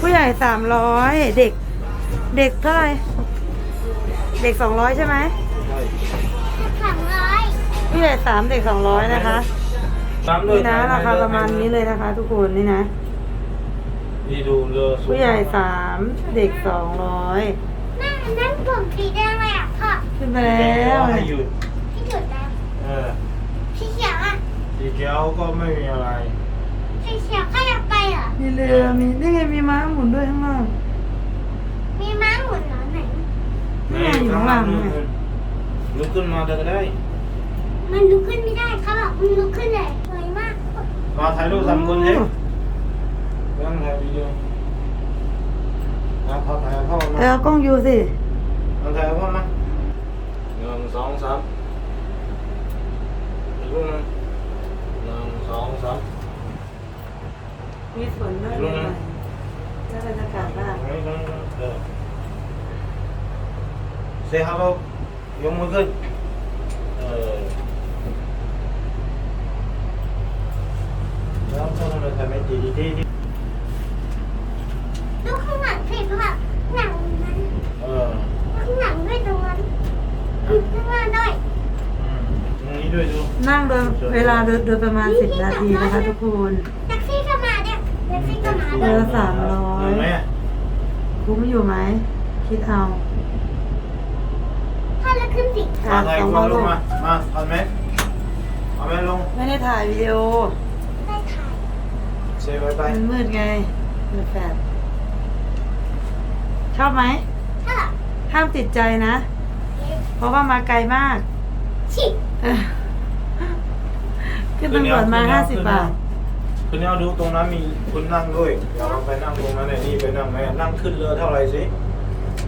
ผู้ใหญ่สามร้อยเด็ก เด็กเท่าไรเด็กสองร้อยใช่ไหมสองร้อยผู้ใหญ่สามเด็กสองร้อยนะคะนี่นะราคาประมาณนี้เลยนะคะ ทุกคนนี่นะผู้ใหญ่สามเด็กสองร้อยแม่นั่นผมตีแดงเลยอะพ่อขึ้นไปแล้วหยุด สีเขียวก็ไม่มีอะไรพี่เขียวก็อยากไปเหรอ มีเรือมีนี่ไงมีม้าหมุนด้วยข้างล่าง มีม้าหมุนเหรอไหน นี่ไงอยู่ข้างล่างนี่ไงลุกขึ้นมาจะได้ มันลุกขึ้นไม่ได้เขาบอกมันลุกขึ้นเลยสวยมาก มาถ่ายรูปสามคนเองนั่งถ่ายวิดีโอนะพอถ่ายเข้ามาเออกล้องยูสินั่งถ่ายเข้ามาหนึ่งสองสามอีกรูปหนึง หนึ่งสองสามมีฝนด้วยรู้นะแล้วบรรยากาศมาก Đấy, đấy, đấy. Được. Say hello. Yung mưa ขึ้นเออแล้วพวกเราทำให้ดีดีดีดี ลุกข้างหลังสิเพราะว่าหนังนั้น เออ ข้างหลังด้วยตรงนั้นข้างหน้าด้วย อืมตรงนี้ด้วยดู นั่งโดยเวลาโดยโดยประมาณสิบนาทีนะคะ ทุกคนแท็กซี่ก็มาเนี่ยแท็กซี่ก็มาเอด้วยอสามร้อยเห็นไหมคุ้มอยู่ไหม คิดเอาถ้าเราขึ้นสิอะมาถ่ายสองคร้อวายมลูลงกมา มาเอาไหมเอาไหมลงไม่ได้ถ่ายวิดีโอ ได้ถ่ายเซฟไว้ไปมันมืดไงมืดแฟดชอบไหม ถ้าห้ามติดใจนะ เพราะว่ามาไกลมากชิเออขึ้น ตำรวจมาห้าสิบบาท คุณเนี่ยดูตรงนั้นมีคุณนั่งด้วยเดี๋ยวเราไปนั่งตรงนั้นเนี่ยนี่ไปนั่งไหมนั่งขึ้นเรือเท่าไหร่สิ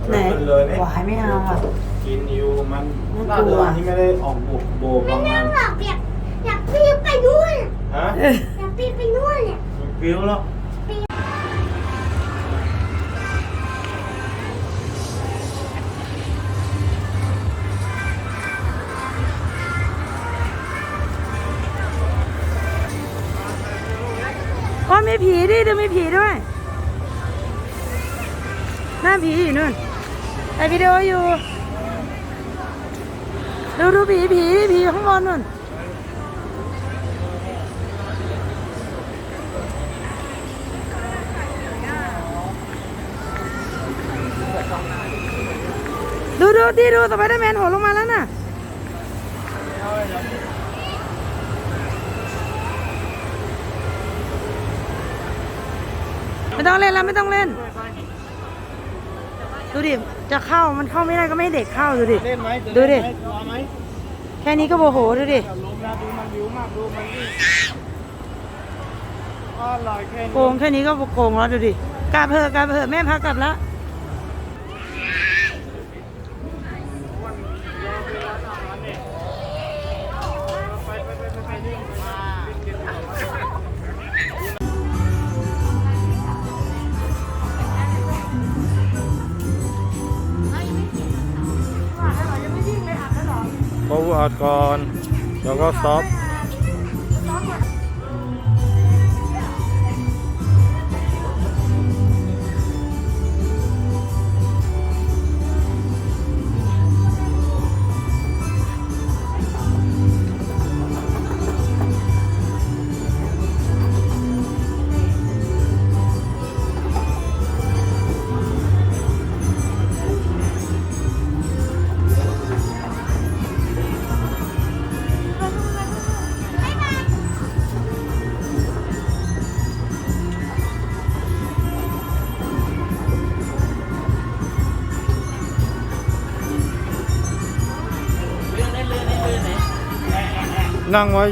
ไหนขึ้นเลยเนี่หวายไม่เอาอะกินอยู่มันน่าน่ากลัเรืวอที่ไม่ได้ออกบุกโบปไม่ระมานั่ณงหรอกอยากอยากพี่ไปนู่นฮะอยากปีนไปนู่นเนี่ยฟิวแล้ว มีผีดิดูมีผีด้วยหน้าผีอยู่นู่นถ่ายวิดีโออยู่ดูดูผีผีผีอยู่ข้างบนนู่นดูดูที่ดูสไปเดอร์แมนโหนลงมาแล้วน่ะ ไม่ต้องเล่นแล้วไม่ต้องเล่น ดูดิ จะเข้ามันเข้าไม่ได้ก็ไม่ให้เด็กเข้าดูดิ เล่นไหมดูดิกลัวไหมแค่นี้ก็โมโหดูดิลมนะดูมันวิวมากดูมันวิ่งอร่อยแค่นี้ โกงแค่นี้ก็โกงแล้วดูดิ กลับเถอะกลับเถอะแม่พากลับแล้ว เขาอัดก่อน แล้วก็สต็อป นั่งไว้